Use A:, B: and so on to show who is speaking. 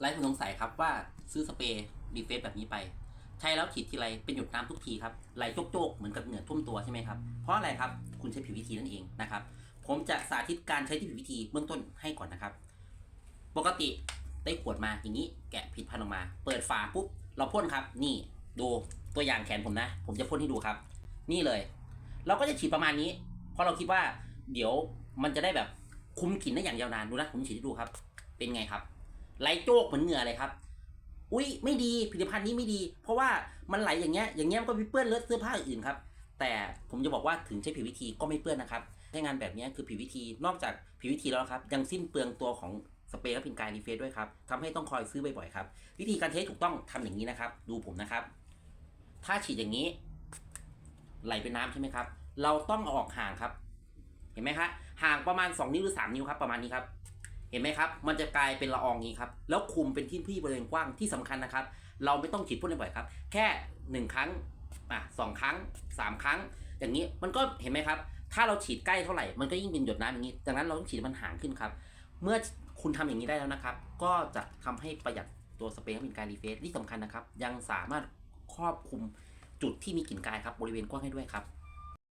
A: หลายคนสงสัยครับว่าซื้อสเปรย์รีเฟซแบบนี้ไป ใช้แล้วฉีดทีไรเป็นหยดน้ำทุกทีครับไหลโจกๆเหมือนกับเหงื่อท่วมตัวใช่ไหมครับเพราะอะไรครับคุณใช้ผิววิธีนั่นเองนะครับ ผมจะสาธิตการใช้ที่ผิววิธีเบื้องต้นให้ก่อนนะครับ ปกติได้ขวดมาอย่างนี้แกะผิดพันออกมา เปิดฝาปุ๊บเราพ่นครับ นี่ดูตัวอย่างแขนผมนะ ผมจะพ่นให้ดูครับ นี่เลย เราก็จะฉีดประมาณนี้ เพราะเราคิดว่า เดี๋ยวมันจะได้แบบคุ้มกลิ่นได้อย่างยาวนานดูนะผมฉีดให้ดูครับ เป็นไงครับ ไหลโจกเหมือนเหงื่อเลยครับ อุ้ยไม่ดีผลิตภัณฑ์นี้ไม่ดี เพราะว่ามันไหลอย่างเงี้ยอย่างเงี้ยมันก็ไปเปื้อนเลอะเสื้อผ้าอื่นครับ แต่ผมจะบอกว่าถึงใช้ผิววิธีก็ไม่เปื้อนนะครับใช้งานแบบนี้คือผิววิธีนอกจากผิววิธีแล้วครับ ยังสิ้นเปลืองตัวของสเปรย์และพิมพ์กายรีเฟซด้วยครับทำให้ต้องคอยซื้อบ่อยๆครับ วิธีการเทสถูกต้องทำอย่างนี้นะครับ ดูผมนะครับ ถ้าฉีดอย่างนี้ ไหลเป็นน้ำใช่ไหมครับ เราต้องเอาออกห่างครับ เห็นไหมครับห่างประมาณ 2 นิ้วหรือ 3 นิ้วครับ ประมาณนี้ครับ เห็นไหมครับ มันจะกลายเป็นละอองนี้ครับ แล้วคุมเป็นที่ที่บริเวณกว้างที่สำคัญนะครับ เราไม่ต้องฉีดพ่นบ่อยครับ แค่หนึ่งครั้งอะสองครั้งสามครั้ง อย่างนี้มันก็เห็นไหมครับ ถ้าเราฉีดใกล้เท่าไหร่ มันก็ยิ่งเป็นหยดน้ำอย่างนี้ ดังนั้นเราต้องฉีดมันห่างขึ้นครับ เมื่อคุณทำอย่างนี้ได้แล้วนะครับ ก็จะทำให้ประหยัดตัวสเปรย์ให้เป็นการรีเฟซที่สำคัญนะครับ ยังสามารถครอบคลุมจุดที่มีกลิ่นกายครับ บริเวณกว้างให้ด้วยครับ